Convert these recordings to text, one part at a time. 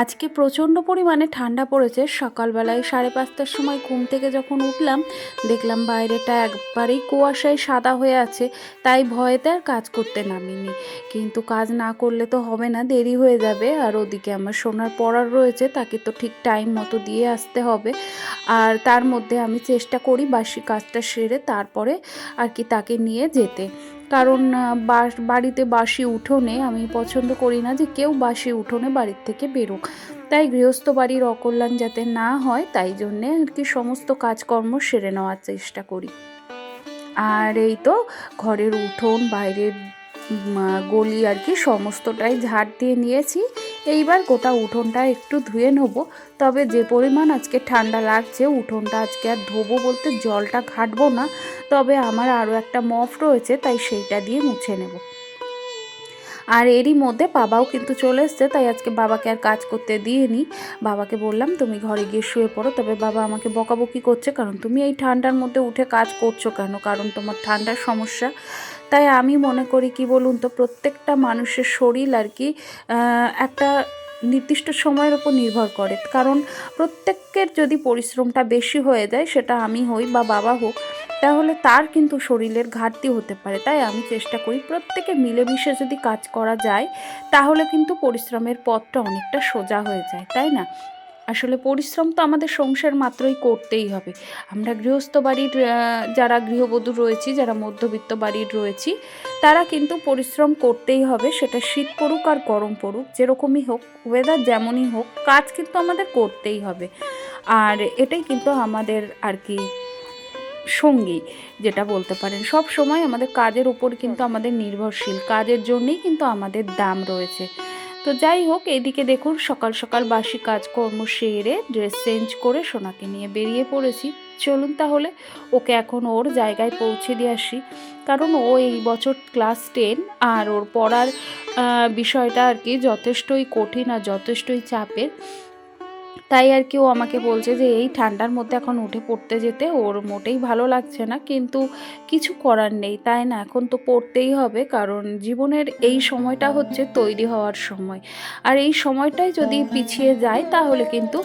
আজকে প্রচণ্ড পরিমাণে ঠান্ডা পড়েছে। সকালবেলায় সাড়ে পাঁচটার সময় ঘুম থেকে যখন উঠলাম, দেখলাম বাইরেটা একবারেই কুয়াশায় সাদা হয়ে আছে, তাই ভয়েতে আর কাজ করতে নামিনি। কিন্তু কাজ না করলে তো হবে না, দেরি হয়ে যাবে। আর ওদিকে আমার সোনার পড়ার রয়েছে, তাকে তো ঠিক টাইম মতো দিয়ে আসতে হবে। আর তার মধ্যে আমি চেষ্টা করি বাসি কাজটা সেরে তারপরে আর কি তাকে নিয়ে যেতে। কারণ বাস বাড়িতে বাসি উঠোনে আমি পছন্দ করি না যে কেউ বাসি উঠোনে বাড়ির থেকে বেরোক। তাই গৃহস্থ বাড়ির অকল্যাণ যাতে না হয়, তাই জন্যে আর কি সমস্ত কাজকর্ম সেরে নেওয়ার চেষ্টা করি। আর এই তো ঘরের উঠোন, বাইরের গলি আর কি, সমস্তটাই ঝাড় দিয়ে নিয়েছি। এইবার গোটা উঠোনটা একটু ধুয়ে নেব। তবে যে পরিমাণ আজকে ঠান্ডা লাগছে, উঠোনটা আজকে আর ধোবো বলতে জলটা ঘাটবো না। তবে আমার আরও একটা মফ রয়েছে, তাই সেইটা দিয়ে মুছে নেব। আর এরই মধ্যে বাবাও কিন্তু চলে এসছে, তাই আজকে বাবাকে আর কাজ করতে দিইনি। বাবাকে বললাম, তুমি ঘরে গিয়ে শুয়ে পড়ো। তবে বাবা আমাকে বকাবকি করছে, কারণ তুমি এই ঠান্ডার মধ্যে উঠে কাজ করছ কেন? কারণ তোমার ঠান্ডার সমস্যা। তাই আমি মনে করি কি বলুন তো, প্রত্যেকটা মানুষের শরীর আর কি একটা নির্দিষ্ট সময়ের উপর নির্ভর করে। কারণ প্রত্যেকের যদি পরিশ্রমটা বেশি হয়ে যায়, সেটা আমি হই বা বাবা হোক, তাহলে তার কিন্তু শরীরের ঘাটতি হতে পারে। তাই আমি চেষ্টা করি প্রত্যেকে মিলেমিশে যদি কাজ করা যায়, তাহলে কিন্তু পরিশ্রমের পথটা অনেকটা সোজা হয়ে যায়, তাই না? আসলে পরিশ্রম তো আমাদের সংসার মাত্রই করতেই হবে। আমরা গৃহস্থ বাড়ির যারা গৃহবধূ রয়েছি, যারা মধ্যবিত্ত বাড়ির রয়েছি, তারা কিন্তু পরিশ্রম করতেই হবে, সেটা শীত পড়ুক আর গরম পড়ুক, যেরকমই হোক ওয়েদার যেমনই হোক, কাজ কিন্তু আমাদের করতেই হবে। আর এটাই কিন্তু আমাদের আর কি সঙ্গী, যেটা বলতে পারেন। সব সময় আমাদের কাজের উপর কিন্তু আমাদের নির্ভরশীল, কাজের জন্যই কিন্তু আমাদের দাম রয়েছে। তো যাই হোক, এদিকে দেখুন, সকাল সকাল বাসি কাজকর্ম সেরে ড্রেস চেঞ্জ করে সোনাকে নিয়ে বেরিয়ে পড়েছি। চলুন তাহলে, ওকে এখন ওর জায়গায় পৌঁছে দিয়ে আসি। কারণ ও এই বছর ক্লাস টেন আর ওর পড়ার বিষয়টা আর কি যথেষ্টই কঠিন আর যথেষ্টই চাপের। তাই আর কি ও আমাকে বলছে যে, এই ঠান্ডার মধ্যে এখন উঠে পড়তে যেতে, ওর মোটেই ভালো লাগছে না। কিন্তু কিছু করার নেই, তাই না? এখন তো পড়তেই হবে, কারণ জীবনের এই সময়টা হচ্ছে তৈরি হওয়ার সময়। আর এই সময়টাই যদি পিছিয়ে যায়, তাহলে কিন্তু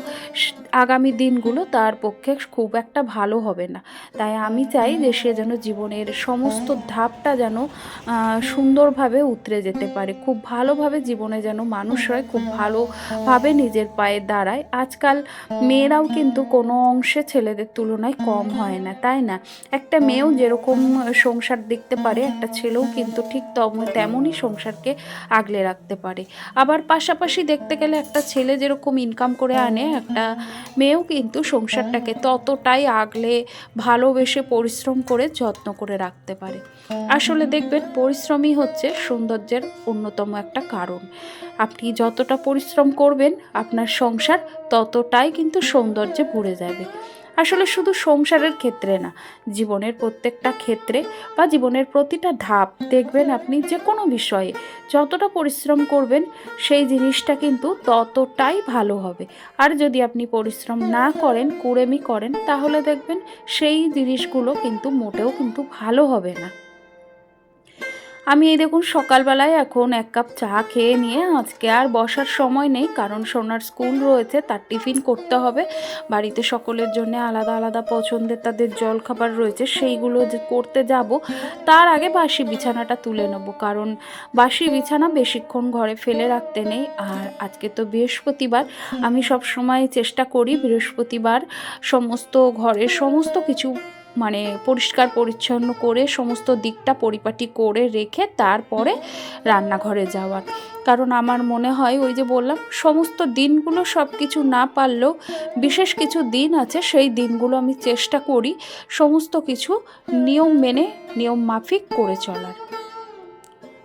আগামী দিনগুলো তার পক্ষে খুব একটা ভালো হবে না। তাই আমি চাই যে, সে যেন জীবনের সমস্ত ধাপটা যেন সুন্দরভাবে উতরে যেতে পারে। খুব ভালোভাবে জীবনে যেন মানুষ হয়, খুব ভালোভাবে নিজের পায়ে দাঁড়ায়। আজকাল মেয়েরাও কিন্তু কোনো অংশে ছেলেদের তুলনায় কম হয় না, তাই না? একটা মেয়েও যেরকম সংসার দেখতে পারে, একটা ছেলেও কিন্তু ঠিক তম- তেমনই সংসারকে আগলে রাখতে পারে। আবার পাশাপাশি দেখতে গেলে একটা ছেলে যেরকম ইনকাম করে আনে, একটা মেয়েও কিন্তু সংসারটাকে ততটাই আগলে, ভালোবেসে পরিশ্রম করে, যত্ন করে রাখতে পারে। আসলে দেখবেন, পরিশ্রমই হচ্ছে সৌন্দর্যের অন্যতম একটা কারণ। আপনি যতটা পরিশ্রম করবেন, আপনার সংসার ততটাই কিন্তু সৌন্দর্যে ভরে যাবে। আসলে শুধু সংসারের ক্ষেত্রে না, জীবনের প্রত্যেকটা ক্ষেত্রে বা জীবনের প্রতিটা ধাপ দেখবেন আপনি যে কোনো বিষয়ে যতটা পরিশ্রম করবেন, সেই জিনিসটা কিন্তু ততটাই ভালো হবে। আর যদি আপনি পরিশ্রম না করেন, কুড়েমি করেন, তাহলে দেখবেন সেই জিনিসগুলো কিন্তু মোটেও কিন্তু ভালো হবে না। আমি এই দেখুন সকালবেলায় এখন এক কাপ চা খেয়ে নিয়ে আজকে আর বসার সময় নেই, কারণ সোনার স্কুল রয়েছে, তার টিফিন করতে হবে। বাড়িতে সকলের জন্য আলাদা আলাদা পছন্দের তাদের জল খাবার রয়েছে, সেইগুলো যে করতে যাব, তার আগে বাসি বিছানাটা তুলে নেব, কারণ বাসি বিছানা বেশিক্ষণ ঘরে ফেলে রাখতে নেই। আর আজকে তো বৃহস্পতিবার, আমি সব সময় চেষ্টা করি বৃহস্পতিবার সমস্ত ঘরের সমস্ত কিছু মানে পরিষ্কার পরিচ্ছন্ন করে সমস্ত দিকটা পরিপাটি করে রেখে তারপরে রান্নাঘরে যাওয়ার। কারণ আমার মনে হয় ওই যে বললাম, সমস্ত দিনগুলো সব কিছু না পারলেও বিশেষ কিছু দিন আছে, সেই দিনগুলো আমি চেষ্টা করি সমস্ত কিছু নিয়ম মেনে, নিয়ম মাফিক করে চলার।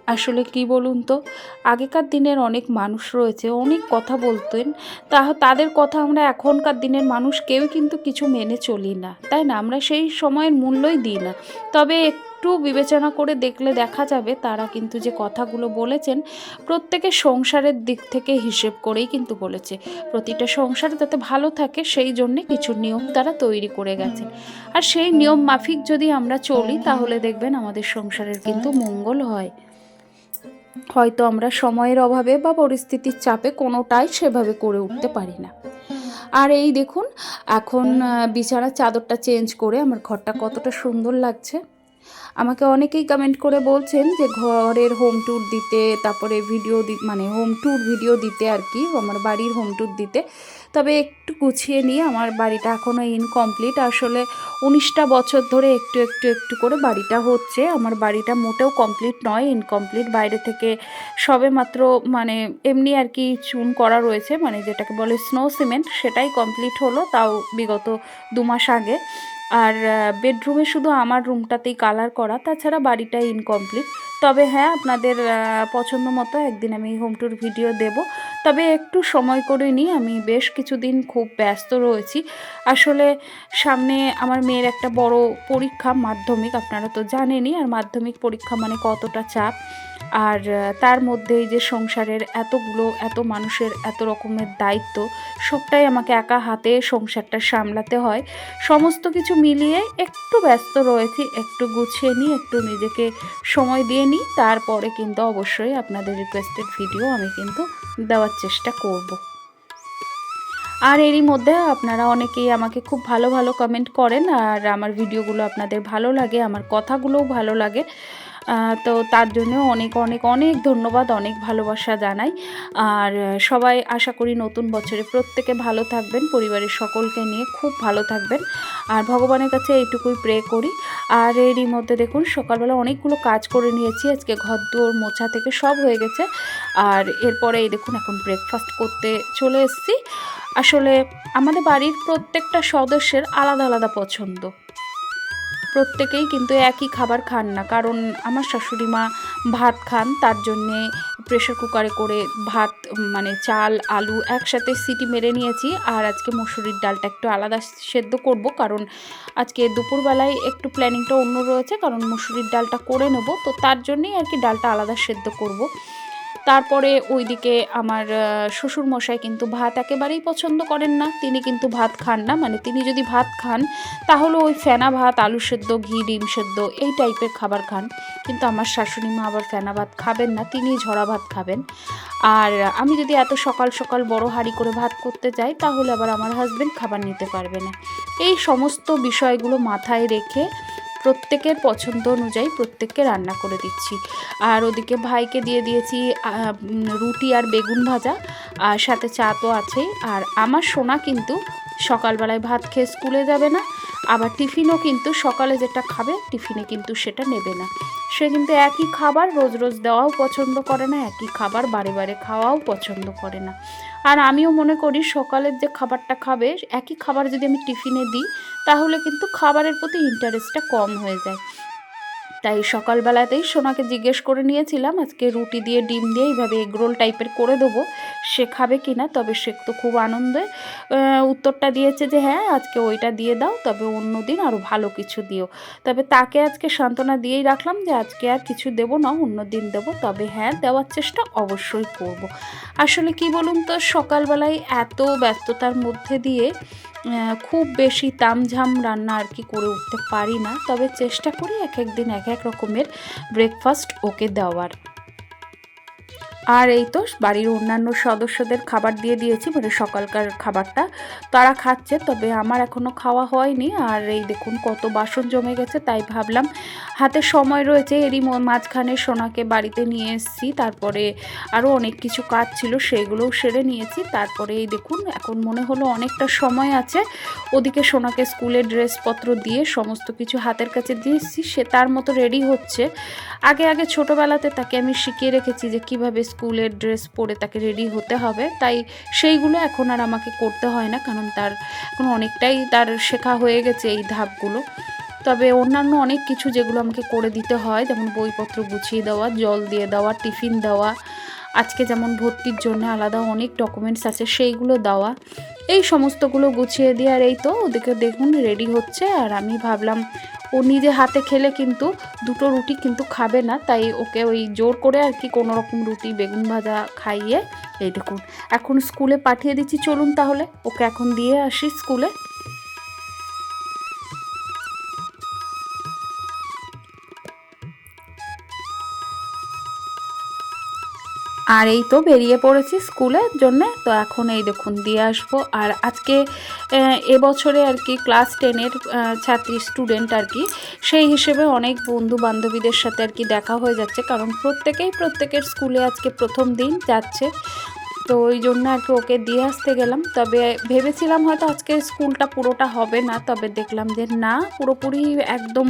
আসলে কি বলুন তো? আগেকার দিনের অনেক মানুষ রয়েছে, অনেক কথা বলতেন তা তাদের কথা আমরা এখনকার দিনের মানুষ কেউ কিন্তু কিছু মেনে চলি না, তাই না? আমরা সেই সময়ের মূল্যই দিই না। তবে একটু বিবেচনা করে দেখলে দেখা যাবে তারা কিন্তু যে কথাগুলো বলেছেন প্রত্যেকে সংসারের দিক থেকে হিসেব করেই কিন্তু বলেছে। প্রতিটা সংসার যাতে ভালো থাকে, সেই জন্যে কিছু নিয়ম তারা তৈরি করে গেছে আর সেই নিয়ম মাফিক যদি আমরা চলি, তাহলে দেখবেন আমাদের সংসারের কিন্তু মঙ্গল হয়। হয়তো আমরা সময়ের অভাবে বা পরিস্থিতির চাপে কোনোটাই সেভাবে করে উঠতে পারি না। আর এই দেখুন, এখন বিছানার চাদরটা চেঞ্জ করে আমার ঘরটা কতটা সুন্দর লাগছে। আমাকে অনেকেই কমেন্ট করে বলছেন যে ঘরের হোম ট্যুর দিতে, তারপরে ভিডিও মানে হোম ট্যুর ভিডিও দিতে আর কি, আমার বাড়ির হোম ট্যুর দিতে। তবে একটু গুছিয়ে নিয়ে আমার বাড়িটা এখনও ইনকমপ্লিট আসলে উনিশটা বছর ধরে একটু একটু একটু করে বাড়িটা হচ্ছে। আমার বাড়িটা মোটেও কমপ্লিট নয় ইনকমপ্লিট বাইরে থেকে সবে মাত্র মানে এমনি আর কি চুন করা রয়েছে মানে যেটাকে বলে স্নো সিমেন্ট সেটাই কমপ্লিট হলো। তাও বিগত দু মাস আগে। আর বেডরুমে শুধু আমার রুমটাতেই কালার করা, তাছাড়া বাড়িটা ইনকমপ্লিট তবে হ্যাঁ আপনাদের পছন্দ মতো একদিন আমি হোম ট্যুর ভিডিও দেব। তবে একটু সময় করে নিই, আমি বেশ কিছুদিন খুব ব্যস্ত রয়েছি। আসলে সামনে আমার মেয়ের একটা বড় পরীক্ষা, মাধ্যমিক, আপনারা তো জানেনই, আর মাধ্যমিক পরীক্ষা মানে কতটা চাপ। আর তার মধ্যে এই যে সংসারের এতগুলো, এত মানুষের এত রকমের দায়িত্ব, সবটাই আমাকে একা হাতে সংসারটা সামলাতে হয়। সমস্ত কিছু মিলিয়ে একটু ব্যস্ত রয়েছি, একটু গুছিয়ে নিই, একটু নিজেকে সময় দিয়ে নিই। তারপরে কিন্তু অবশ্যই আপনাদের রিকোয়েস্টেড ভিডিও আমি কিন্তু দেওয়ার চেষ্টা করব। আর এরই মধ্যে আপনারা অনেকেই আমাকে খুব ভালো ভালো কমেন্ট করেন, আর আমার ভিডিওগুলো আপনাদের ভালো লাগে, আমার কথাগুলোও ভালো লাগে। তো তার জন্য অনেক অনেক অনেক ধন্যবাদ, অনেক ভালোবাসা জানাই। আর সবাই আশা করি নতুন বছরে প্রত্যেকে ভালো থাকবেন, পরিবারের সকলকে নিয়ে খুব ভালো থাকবেন। আর ভগবানের কাছে এইটুকুই প্রে করি। আর এরই মধ্যে দেখুন, সকালবেলা অনেকগুলো কাজ করে নিয়েছি। আজকে ঘর দুয়ার, মোছা থেকে সব হয়ে গেছে। আর এরপরে এই দেখুন, এখন ব্রেকফাস্ট করতে চলে এসেছি। আসলে আমাদের বাড়ির প্রত্যেকটা সদস্যের আলাদা আলাদা পছন্দ। প্রত্যেকেই কিন্তু একই খাবার খান না। কারণ আমার শাশুড়ি মা ভাত খান, তার জন্যে প্রেশার কুকারে করে ভাত মানে চাল, আলু একসাথে সিটি মেরে নিয়েছি। আর আজকে মসুরির ডালটা একটু আলাদা সেদ্ধ করব, কারণ আজকে দুপুরবেলায় একটু প্ল্যানিংটা অন্য রয়েছে, কারণ মসুরির ডালটা করে নেব। তো তার জন্যেই আর কি ডালটা আলাদা সেদ্ধ করব। তারপরে ওইদিকে আমার শ্বশুর মশাই কিন্তু ভাত একেবারেই পছন্দ করেন না। তিনি কিন্তু ভাত খান না। মানে তিনি যদি ভাত খান, তাহলে ওই ফেনা ভাত, আলু সেদ্ধ, ঘি, ডিম সেদ্ধ, এই টাইপের খাবার খান। কিন্তু আমার শাশুড়ি মা আবার ফেনা ভাত খাবেন না, তিনি ঝরা ভাত খাবেন। আর আমি যদি এত সকাল সকাল বড় হাঁড়ি করে ভাত করতে যাই, তাহলে আবার আমার হাজব্যান্ড খাবার নিতে পারবে না। এই সমস্ত বিষয়গুলো মাথায় রেখে প্রত্যেকের পছন্দ অনুযায়ী প্রত্যেককে রান্না করে দিচ্ছি। আর ওদিকে ভাইকে দিয়ে দিয়েছি রুটি আর বেগুন ভাজা। আর সাথে চা তো আছেই। আর আমার সোনা কিন্তু সকালবেলায় ভাত খেয়ে স্কুলে যাবে না, আবার টিফিনও কিন্তু সকালে যেটা খাবে, টিফিনে কিন্তু সেটা নেবে না। সে কিন্তু একই খাবার রোজ রোজ দেওয়াও পছন্দ করে না, একই খাবার বারে বারে খাওয়াও পছন্দ করে না। আর আমিও মনে করি সকালের যে খাবারটা খাবে, একই খাবার যদি আমি টিফিনে দিই, তাহলে কিন্তু খাবারের প্রতি ইন্টারেস্টটা কম হয়ে যায়। তাই সকালবেলাতেই সোনাকে জিজ্ঞেস করে নিয়েছিলাম, আজকে রুটি দিয়ে, ডিম দিয়ে এইভাবে এগরোল টাইপের করে দেবো সে খাবে কি না তবে সে তো খুব আনন্দে উত্তরটা দিয়েছে যে হ্যাঁ আজকে ওইটা দিয়ে দাও, তবে অন্য দিন আরও ভালো কিছু দিও তবে তাকে আজকে সান্ত্বনা দিয়েই রাখলাম যে আজকে আর কিছু দেবো না, অন্য দিন দেবো, তবে হ্যাঁ দেওয়ার চেষ্টা অবশ্যই করব। আসলে কি বলুন তো, সকালবেলায় এত ব্যস্ততার মধ্যে দিয়ে খুব বেশি তামঝাম রান্না আর কি করে উঠতে পারি না, তবে চেষ্টা করি এক এক দিন এক এক রকমের ব্রেকফাস্ট ওকে দেওয়ার। আর এই তো বাড়ির অন্যান্য সদস্যদের খাবার দিয়ে দিয়েছি মানে সকালকার খাবারটা। তারা খাচ্ছে, তবে আমার এখনও খাওয়া হয়নি। আর এই দেখুন কত বাসন জমে গেছে, তাই ভাবলাম হাতে সময় রয়েছে, এরই মাঝখানে সোনাকে বাড়িতে নিয়ে এসেছি। তারপরে আরও অনেক কিছু কাজ ছিল, সেগুলোও সেরে নিয়েছি। তারপরে এই দেখুন, এখন মনে হলো অনেকটা সময় আছে। ওদিকে সোনাকে স্কুলে ড্রেসপত্র দিয়ে সমস্ত কিছু হাতের কাছে দিয়ে এসেছি, সে তার মতো রেডি হচ্ছে। আগে আগে ছোটোবেলাতে তাকে আমি শিখিয়ে রেখেছি যে কীভাবে স্কুলের ড্রেস পরে তাকে রেডি হতে হবে। তাই সেইগুলো এখন আর আমাকে করতে হয় না, কারণ তার এখন অনেকটাই তার শেখা হয়ে গেছে এই ধাপগুলো। তবে অন্যান্য অনেক কিছু যেগুলো আমাকে করে দিতে হয়, যেমন বইপত্র গুছিয়ে দেওয়া, জল দিয়ে দেওয়া, টিফিন দেওয়া, আজকে যেমন ভর্তির জন্য আলাদা অনেক ডকুমেন্টস আছে, সেইগুলো দেওয়া। এই সমস্তগুলো গুছিয়ে দিয়ে আর এই তো ওদেরকে দেখুন রেডি হচ্ছে, আর আমি ভাবলাম ও নিজে হাতে খেলে কিন্তু দুটো রুটি কিন্তু খাবে না, তাই ওকে ওই জোর করে আর কি কোনো রকম রুটি, বেগুন ভাজা খাইয়ে এই দেখুন এখন স্কুলে পাঠিয়ে দিচ্ছি, চলুন তাহলে। ওকে এখন দিয়ে আসি স্কুলে। আর এই তো বেরিয়ে পড়েছি স্কুলের জন্যে। তো এখন এই দেখুন দিয়ে আসব। আর আজকে এবছরে আর কি ক্লাস টেনের ছাত্রী স্টুডেন্ট আর কি, সেই হিসেবে অনেক বন্ধু বান্ধবীদের সাথে আর কি দেখা হয়ে যাচ্ছে। কারণ প্রত্যেকেই প্রত্যেকের স্কুলে আজকে প্রথম দিন যাচ্ছে। তো ওই জন্য আর কি ওকে দিয়ে আসতে গেলাম। তবে ভেবেছিলাম হয়তো আজকে স্কুলটা পুরোটা হবে না, তবে দেখলাম যে না, পুরোপুরি একদম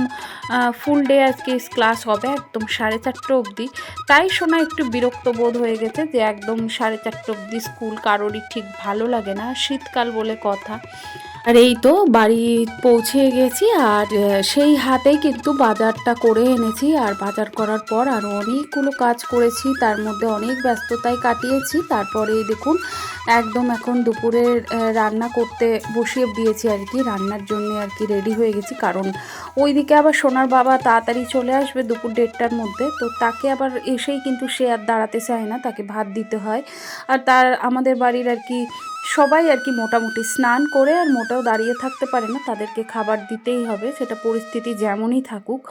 ফুল ডে আজকে ক্লাস হবে একদম সাড়ে চারটে অবধি। তাই শোনা একটু বিরক্ত বোধ হয়ে গেছে যে একদম সাড়ে চারটে অবধি স্কুল কারোরই ঠিক ভালো লাগে না, শীতকাল বলে কথা। আর এই তো বাড়ি পৌঁছে গেছি আর সেই হাতেই কিন্তু বাজারটা করে এনেছি। আর বাজার করার পর আর অনেকগুলো কাজ করেছি। তার মধ্যে অনেক ব্যস্ততায় কাটিয়েছি। তারপরে দেখুন একদম এখন দুপুরে রান্না করতে বসিয়ে দিয়েছি আর কি। রান্নার জন্য আর কি রেডি হয়ে গেছি। কারণ ওইদিকে আবার সোনার বাবা তাড়াতাড়ি চলে আসবে দুপুর দেড়টার মধ্যে। তো তাকে আবার এসেই কিন্তু সে আর দাঁড়াতে চায় না। তাকে ভাত দিতে হয়। আর তার, আমাদের বাড়ির আর কি সবাই আর কি মোটামুটি স্নান করে আর মোটাও দাঁড়িয়ে থাকতে পারে না। তাদেরকে খাবার দিতেই হবে। সেটা পরিস্থিতি যেমনই থাকুক।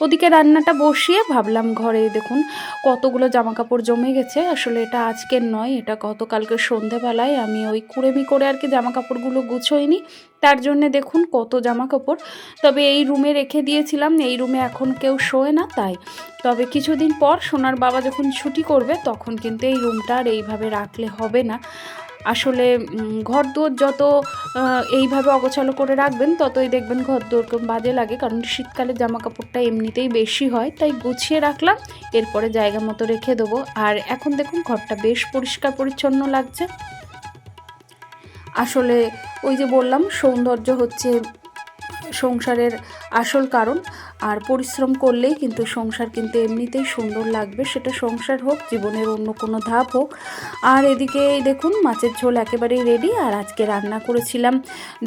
ওদিকে রান্নাটা বসিয়ে ভাবলাম ঘরে দেখুন কতগুলো জামা কাপড় জমে গেছে। আসলে এটা আজকের নয়, এটা গতকালকে সন্ধেবেলায় আমি ওই কুড়েমি করে আর কি জামা কাপড়গুলো গুছোইনি। তার জন্যে দেখুন কত জামা কাপড় তবে এই রুমে রেখে দিয়েছিলাম, এই রুমে এখন কেউ শোয় না তাই। তবে কিছুদিন পর সোনার বাবা যখন ছুটি করবে তখন কিন্তু এই রুমটা আর এইভাবে রাখলে হবে না। আসলে ঘর দুয়ার যত এইভাবে অগোছালো করে রাখবেন, ততই দেখবেন ঘর বাজে লাগে। কারণ শীতকালে জামা কাপড়টা এমনিতেই বেশি হয়, তাই গুছিয়ে রাখলাম, এরপরে জায়গা মতো রেখে দেবো। আর এখন দেখুন, ঘরটা বেশ পরিষ্কার পরিচ্ছন্ন লাগছে। আসলে, ওই যে বললাম, সৌন্দর্য হচ্ছে সংসারের আসল কারণ। আর পরিশ্রম করলেই কিন্তু সংসার কিন্তু এমনিতেই সুন্দর লাগবে। সেটা সংসার হোক, জীবনের অন্য কোনো ধাপ হোক। আর এদিকে দেখুন, মাছের ঝোল একেবারেই রেডি আর আজকে রান্না করেছিলাম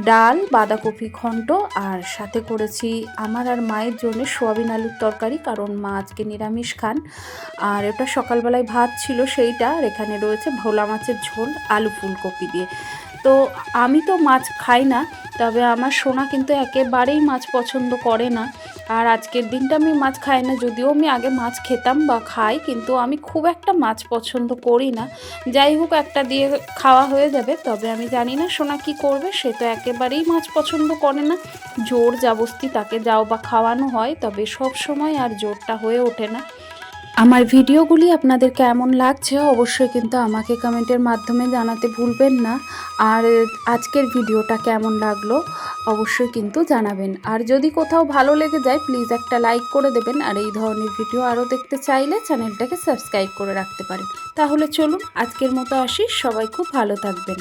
ডাল, বাঁধাকপি ঘন্ট। আর সাথে করেছি আমার আর মায়ের জন্য সোয়াবিন আলুর তরকারি, কারণ মা আজকে নিরামিষ খান। আর এটা সকালবেলায় ভাত ছিল সেইটা। আর এখানে রয়েছে ভোলা মাছের ঝোল, আলু ফুলকপি দিয়ে। তো আমি তো মাছ খাই না, তবে আমার সোনা কিন্তু একেবারেই মাছ পছন্দ করে না। আর আজকের দিনটা আমি মাছ খাই না, যদিও আমি আগে মাছ খেতাম বা খাই, কিন্তু আমি খুব একটা মাছ পছন্দ করি না। যাই হোক, একটা দিয়ে খাওয়া হয়ে যাবে, তবে আমি জানি না সোনা কি করবে, সে তো একেবারেই মাছ পছন্দ করে না। জোর জাবস্তি তাকে যাও বা খাওয়ানো হয়, তবে সব সময় আর জোরটা হয়ে ওঠে না। আমার ভিডিওগুলি আপনাদের কেমন লাগছে অবশ্যই কিন্তু আমাকে কমেন্টের মাধ্যমে জানাতে ভুলবেন না। আর আজকের ভিডিওটা কেমন লাগল অবশ্যই কিন্তু জানাবেন। আর যদি কোথাও ভালো লেগে যায় প্লিজ একটা লাইক করে দেবেন। আর এই ধরনের ভিডিও আরও দেখতে চাইলে চ্যানেলটাকে সাবস্ক্রাইব করে রাখতে পারেন। তাহলে চলুন আজকের মতো আসি। সবাই খুব ভালো থাকবেন।